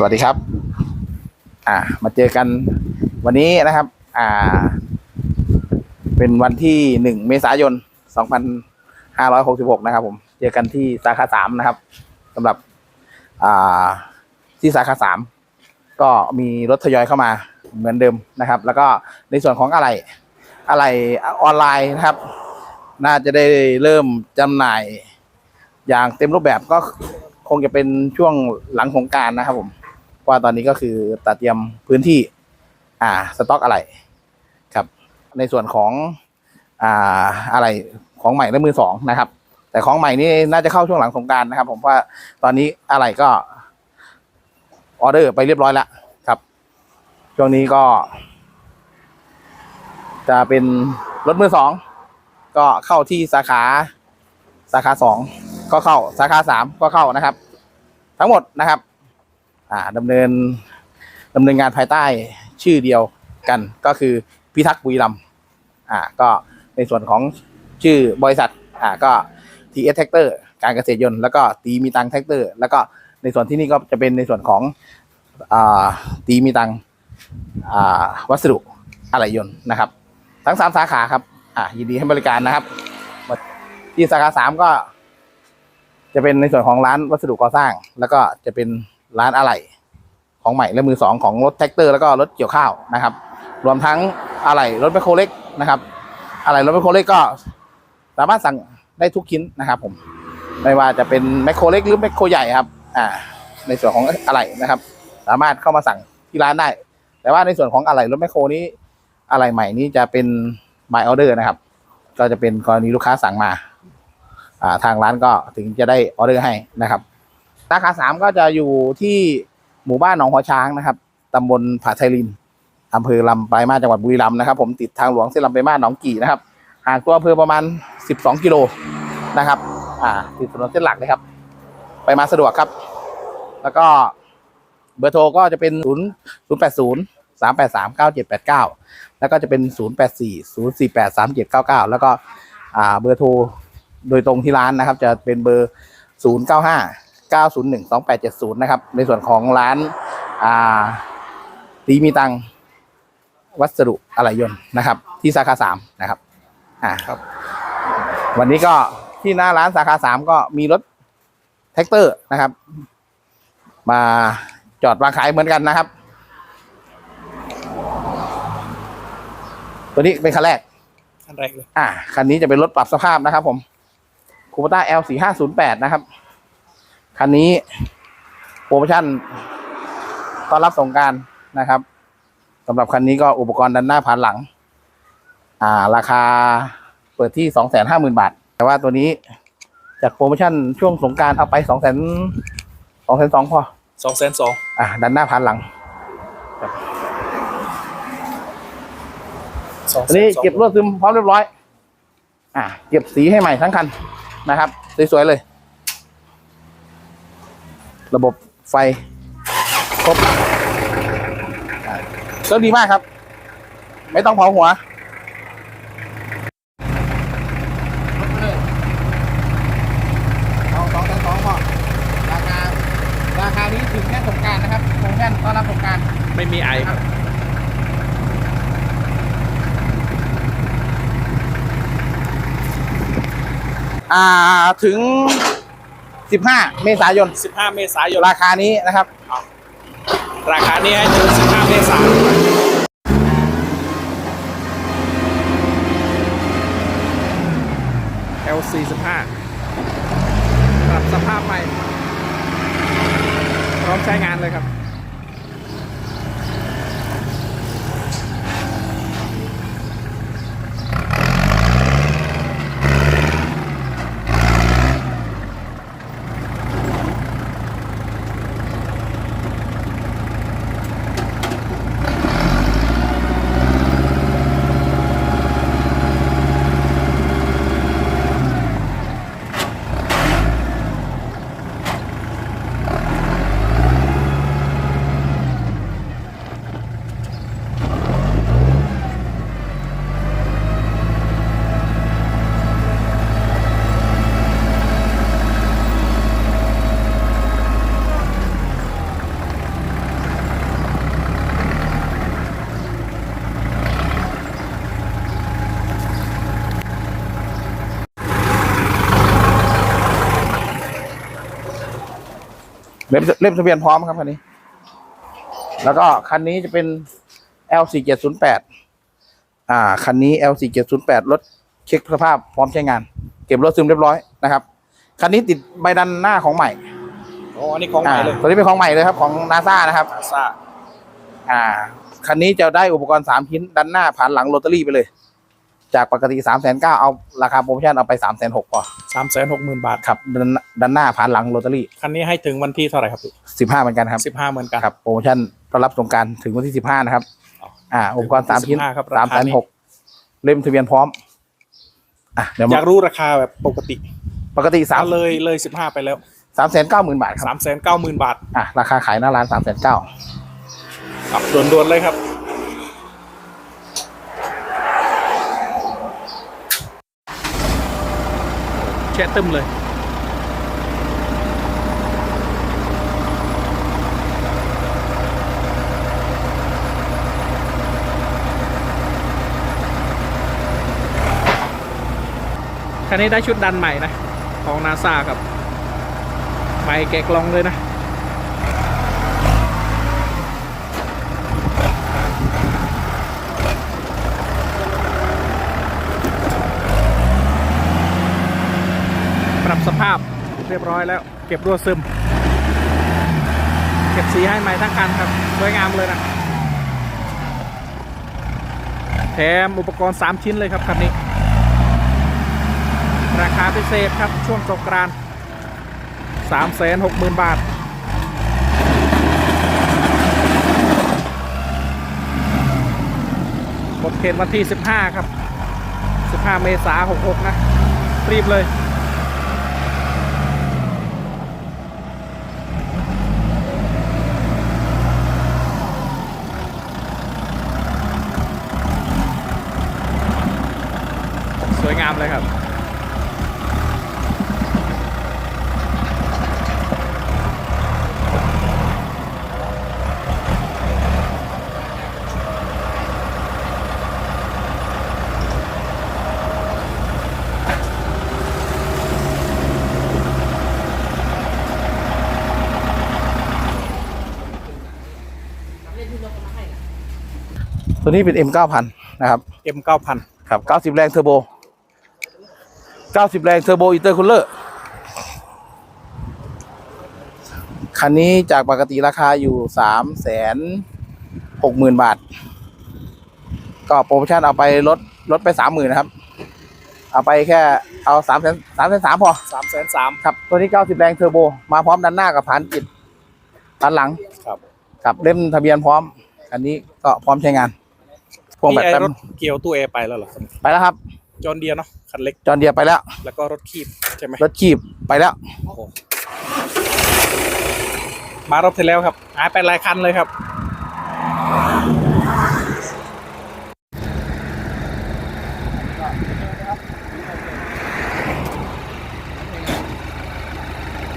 สวัสดีครับ อ่า มาเจอกันวันนี้นะครับ อ่า เป็นวันที่หนึ่งเมษายนสองพันห้าร้อยหกสิบหกนะครับ ผม เจอกันที่สาขาสามนะครับสำหรับ อ่า ที่สาขาสามก็มีรถทยอยเข้ามาเหมือนเดิมนะครับ แล้วก็ในส่วนของอะไร อะไรออนไลน์นะครับ น่าจะได้เริ่มจำหน่ายอย่างเต็มรูปแบบก็คงจะเป็นช่วงหลังสงการนะครับผม ว่าตอนนี้ก็คือตัดเตรียมพื้นที่ อ่าสต็อกอะไรครับ ในส่วนของอ่าอะไรของใหม่และมือสองนะครับ แต่ของใหม่นี่น่าจะเข้าช่วงหลังสงการนะครับ ผมว่าตอนนี้อะไรก็ออเดอร์ไปเรียบร้อยแล้วครับ ช่วงนี้ก็ จะเป็นรถมือสองก็เข้าที่สาขาสาขาสองก็เข้าสาขาสามก็เข้านะครับ ทั้งหมดนะครับ อ่าดำเนินดำเนินงานภายใต้ชื่อเดียวกันก็คือพิทักษ์บุรีรัมย์อ่าก็ในส่วนของชื่อบริษัทอ่าก็ TS Tractor การเกษตรยนต์แล้วก็ตีมีตังแท็กเตอร์ แล้วก็ในส่วนที่นี่ก็จะเป็นในส่วนของอ่าตีมีตังอ่าวัสดุอะไหล่ยนต์นะครับ ทั้งสามสาขาครับอ่ายินดีให้บริการนะครับที่สาขาสามก็ จะเป็นในส่วนของร้านวัสดุก่อสร้าง แล้วก็จะเป็น ร้านอะไหล่ของใหม่และมือสองของรถแท็กเตอร์แล้วก็รถเกี่ยวข้าวนะครับ รวมทั้งอะไหล่รถแมคโครเล็กนะครับอะไหล่รถแมคโครเล็กก็สามารถสั่งได้ทุกชิ้นนะครับผมไม่ว่าจะเป็นแมคโครเล็กหรือแมคโครใหญ่ครับอ่าในส่วนของอะไหล่นะครับ สามารถเข้ามาสั่งที่ร้านได้ แต่ว่าในส่วนของอะไหล่รถแมคโครนี้อะไหล่ใหม่นี้จะเป็น by order นะครับ ก็จะเป็นกรณีลูกค้าสั่งมาอ่าทางร้านก็ถึงจะได้ออเดอร์ให้นะครับ สาขาสามก็จะอยู่ที่หมู่บ้านหนองหัวช้างนะครับตำบลผาไทยลินอำเภอลำปลายมาจังหวัดบุรีรัมย์นะครับ ผมติดทางหลวงเส้นลำปลายมาหนองกี่นะครับห่างตัวอำเภอประมาณ 12 กิโลนะครับ อ่า ติดถนนเส้นหลักเลยครับ ไปมาสะดวกครับ แล้วก็เบอร์โทรก็จะเป็น 0 0 8 0 3 8 3 9 7 8 9 แล้วก็จะเป็น 0 8 4 0 4 8 3 7 9 9 แล้วก็ อ่า เบอร์โทรโดยตรงที่ร้านนะครับ จะเป็นเบอร์ 0 9 5 9 0 1 2 8 7 0 นะครับ ในส่วนของร้านอ่าตีมีตังวัสดุอะไหล่ยนต์นะครับ ที่สาขาสามนะครับอ่าครับ วันนี้ก็ที่หน้าร้านสาขาสามก็มีรถแท็กเตอร์นะครับ มาจอดวางขายเหมือนกันนะครับ ตัวนี้เป็นคันแรกขั้นแรกเลยอ่าคันนี้จะเป็นรถปรับสภาพนะครับผมคูปต้า L 4 5 0 8นะครับ คันนี้โปรโมชั่นต้อนรับสงกรารนะครับสำหรับคันนี้ก็อุปกรณ์ดันหน้าผ่านหลัง อ่า ราคาเปิดที่สองแสนห้าหมื่นบาท แต่ว่าตัวนี้จากโปรโมชั่นช่วงสงกรารเอาไปสองแสนสองแสนสองพอสองแสนสองอ่าดันหน้าผ่านหลังสองอันนี้เก็บรวดซึมพร้อมเรียบร้อย อ่า เก็บสีให้ใหม่ทั้งคันนะครับ สวยๆเลย ระบบไฟครบอ่าเครื่องดีมากครับ ไม่ต้องเผาหัวเอาสองแสนสองพอราคาราคานี้ถึงแค่สงกรารนะครับโปรโมชั่นต้อนรับสงกรารไม่มีไอครับอ่าถึง 15 เมษายนสิบห้าเมษายน ราคานี้นะครับ ราคานี้ให้ถึงสิบห้าเมษายน L สี่สิบห้าปรับสภาพใหม่ พร้อมใช้งานเลยครับ เล่มเล่มทะเบียนพร้อมครับคันนี้ แล้วก็คันนี้จะเป็น L 4 7 0 8อ่า คันนี้ L 4 7 0 8รถเช็คสภาพพร้อมใช้งาน เก็บรถซึมเรียบร้อยนะครับ คันนี้ติดใบดันหน้าของใหม่อ๋ออันนี้ของใหม่เลยอ่าตัวนี้เป็นของใหม่เลยครับ ของนาซานะครับอาซ่าอ่า คันนี้จะได้อุปกรณ์สามชิ้น ดันหน้าผ่านหลังโรตารี่ไปเลย จากปกติสามแสนเก้าเอาราคาโปรโมชั่นเอาไปสามแสนหกพอสามแสนหกหมื่นบาท ครับดันดันหน้าผ่านหลังโรตารี่คันนี้ให้ถึงวันที่เท่าไหร่ครับพี่สิบห้าเหมือนกันครับสิบห้าเหมือนกันครับโปรโมชั่นต้อนรับสงกรารถึงวันที่สิบห้านะครับอ๋ออ่าอุปกรณ์สามชิ้น15ครับสามราแสคานนี้ หกเล่มทะเบียนพร้อม อะเดี๋ยวอมายากรู้ราคาแบบปกติปกติสามเอาเลยเลยสิบห้าไปแล้วสามแสนเก้าหมื่นบาทครับสามแสนเก้าหมื่นบาทอะราคาขายหน้าร้านสามแสนเก้า ครับด่วนๆเลยครับ แช่ตึมเลย คันนี้ได้ชุดดันใหม่นะ ของนาซากับ ใหม่แกะกล่องเลยนะ ปรับสภาพเรี ยบร้อยแล้ว เก็บรั่วซึม เก็บสีให้ใหม่ทั้งคันครับสวยงามเลยนะ แถมอุปกรณ์ 3 ชิ้นเลยครับคันนี้ ราคาพิเศษครับช่วงสงกรานต์3 6 0 0 0 0 บาทหมดเขตวันที่ 15 ครับ 15 เมษายน66 นะ รีบเลย สวยงามเลยครับ ตัวนี้เป็น M เก้าพันนะครับ M 9000ครับ 90 แรงเทอร์โบ 90 แรงเทอร์โบอินเตอร์คูลเลอร์คันนี้จากปกติราคาอยู่3แสน6หมื่นบาท ก็โปรโมชั่นเอาไปลดลดไป 3 0,000นะครับ เอาไปแค่เอา3แสน3แสน3พอ3 3 0 0ครับ ตัวนี้ 90 แรงเทอร์โบ มาพร้อมด้านหน้ากับผานจิตด้านหลังครับกับเล่มทะเบียนพร้อม อันนี้ก็พร้อมใช้งานพวงนี่แบบไอ้เต็มรถเกี่ยวตู้แอร์ไปแล้วเหรอครับ ไปแล้วครับ จอนเดียเนาะคันเล็ก จอห์นเดียร์ไปแล้ว แล้วก็รถคีบใช่ไหมรถขีบไปแล้ว โอ้โหมารอบที่แล้วครับหายไปหลายคันเลยครับ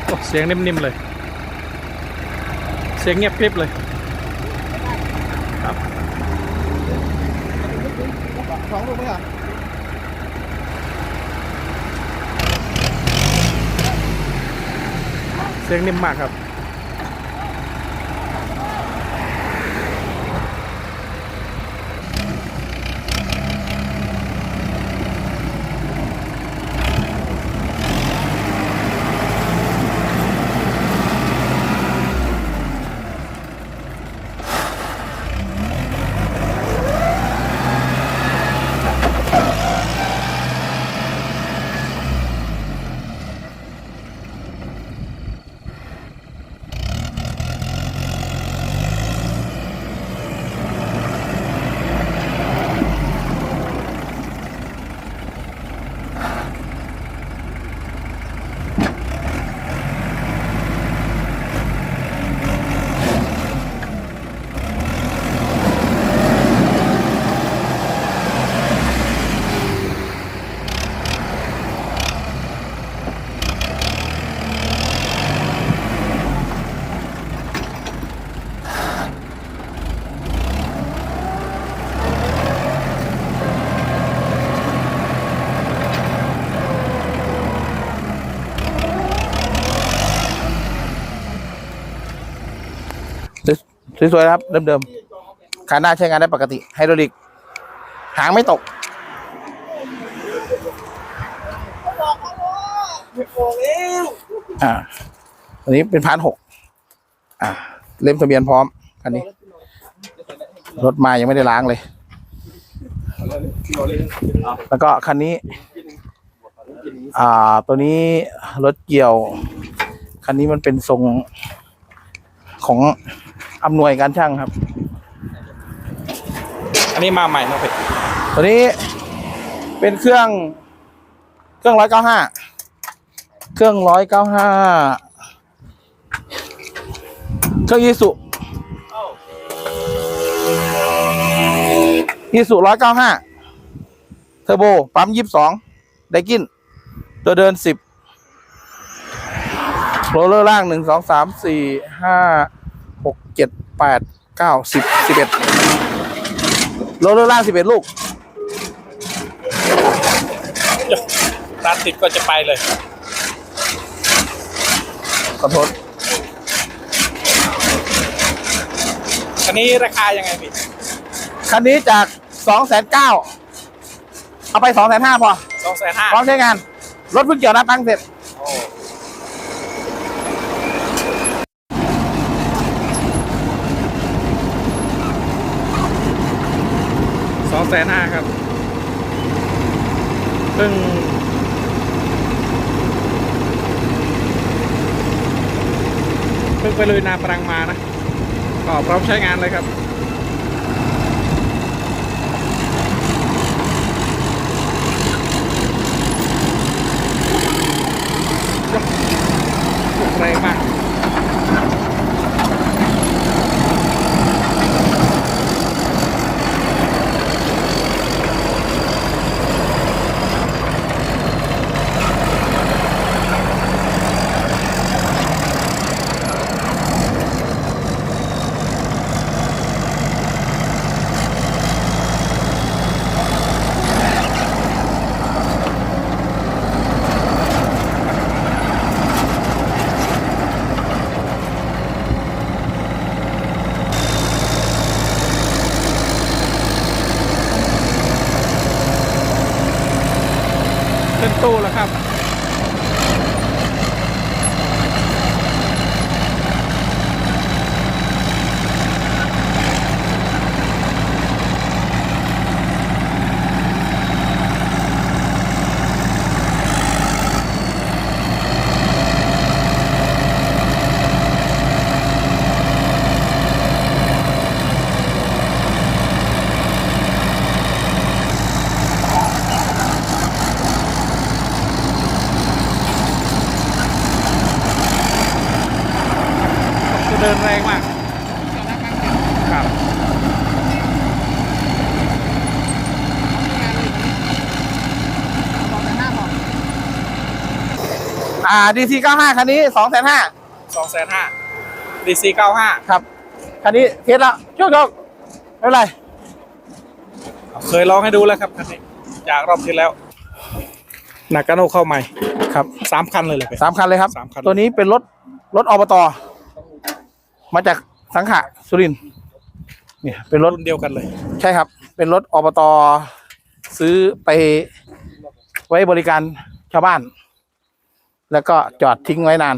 โอ้เสียงนิ่มๆเลย เสียงเงียบกริบเลยครับสองลูกไหมอะ สียงนิ่มมากครับ สวยๆนะครับเดิมๆขาหน้าใช้งานได้ปกติไฮดรอลิก หางไม่ตกอ่าอันนี้เป็นพานหกอ่าเล่มทะเบียนพร้อมคันนี้ รถมายังไม่ได้ล้างเลย แล้วก็คันนี้ อ่า ตัวนี้รถเกี่ยว คันนี้มันเป็นทรงของ อำนวยการช่างครับ อันนี้มาใหม่นะพี่ตัวนี้เป็นเครื่อง เครื่องร้อยเก้าห้าเครื่องร้อยเก้าห้าเครื่องยีสุยีสุร้อยเก้าห้าเทอร์โบ ปั๊มยี่สิบสองไดกิน ตัวเดินสิบโรลเลอร์ล่างหนึ่งสองสามสี่ห้า หกเจ็ดแปดเก้าสิบสิบเอ็ดโรลเลอร์ล่างสิบเอ็ดลูกร้านติดก็จะไปเลย ขอโทษ อันนี้ราคายังไงพี่คันนี้จากสองแสนเก้าเอาไปสองแสนห้าพอ สองแสนห้าพร้อมใช้งาน รถเพิ่งเกี่ยวนะตั้งเสร็จสอ แสนห้าครับเพิ่งเพิ่งไปลุยนาปรังมานะก็พร้อมใช้งานเลยครับแรงมาก อ่าดีซีเก้าห้าคันนี้สองแสนห้าสองแสนห้าดีซีเก้าห้าครับ คันนี้เทสแล้วโชคโชคไม่เป็นไร เคยลองให้ดูแล้วครับคันนี้จากรอบที่แล้วนากาโนเข้าใหม่ครับสามคันเลยเลยไปสามคันเลยครับ สามคัน ตัวนี้เป็นรถ รถอบต มาจากสังขะสุรินทร์เนี่ยเป็นรถ รุ่นเดียวกันเลยใช่ครับ เป็นรถอบต ซื้อไปไว้บริการชาวบ้าน แล้วก็จอดทิ้งไว้นาน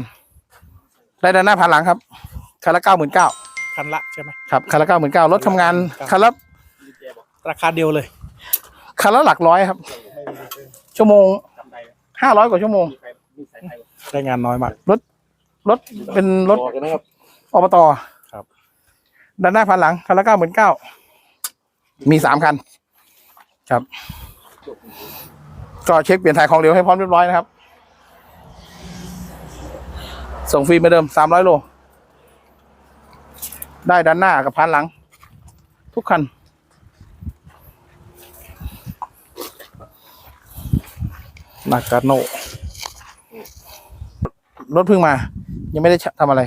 ได้ด้านหน้าผ่านหลังครับคันละเก้าหมื่นเก้าคันละใช่ไหมครับคันละเก้าหมื่นเก้ารถทำงานคันละราคาเดียวเลยคันละหลักร้อยครับ ชั่วโมงห้าร้อยกว่าชั่วโมงใช้งานน้อยมากรถรถเป็นรถอบตครับด้านหน้าพันหลังคันละเก้าหมื่นเก้ามีสามคัน ครับ ก็เช็คเปลี่ยนถ่ายของเหลวให้พร้อมเรียบร้อยนะครับ ส่งฟรีไมือนเดิมสามร้อยโล ได้ด้านหน้ากับพันหลัง ทุกคัน นากาโนรถเพิ่งมา ยังไม่ได้ทำอะไร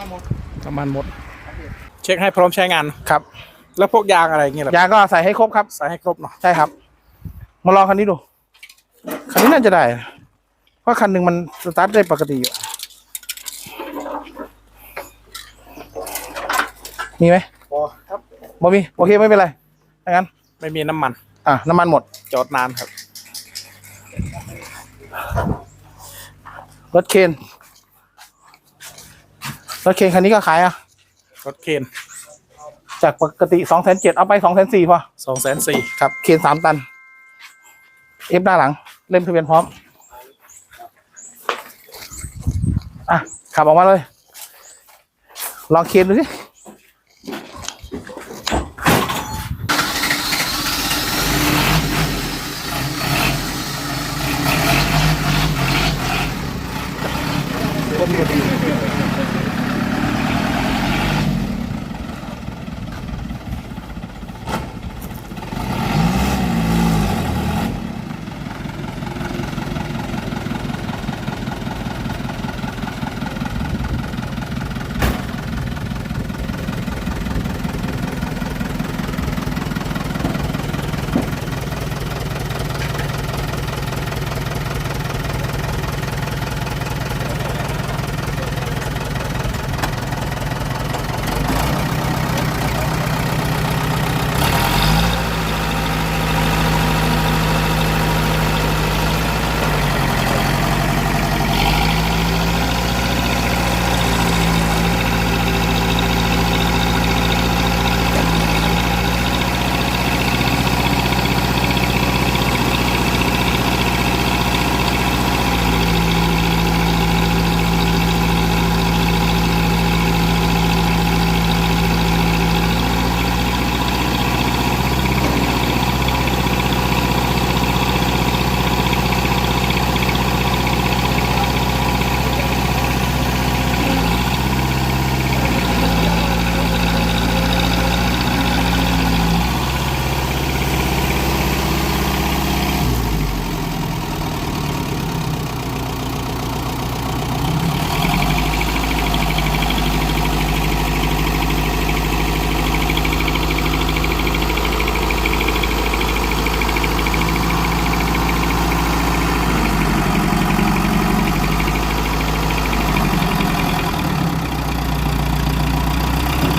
น้ำมันหมด เช็คให้พร้อมใช้งาน ครับ แล้วพวกยางอะไรอย่างเงี้ยเหรอยางก็ใส่ให้ครบครับ ใส่ให้ครบเนาะใช่ครับ มาลองคันนี้ดู คันนี้น่าจะได้ เพราะคันหนึ่งมันสตาร์ทได้ปกติอยู่มีไหมพอครับบ่มี โอเคไม่เป็นไรถ้างั้น ไม่มีน้ำมัน อะ น้ำมันหมด จอดนานครับ รถเคน รถเคนคันนี้ก็ขายอะ รถเคนจากปกติสองแสนเจ็ดเอาไปสองแสนสี่พอสองแสนสี่ครับเคนสามตัน เอฟหน้าหลัง เล่มทะเบียนพร้อม อะขับออกมาเลย ลองเคนดูสิ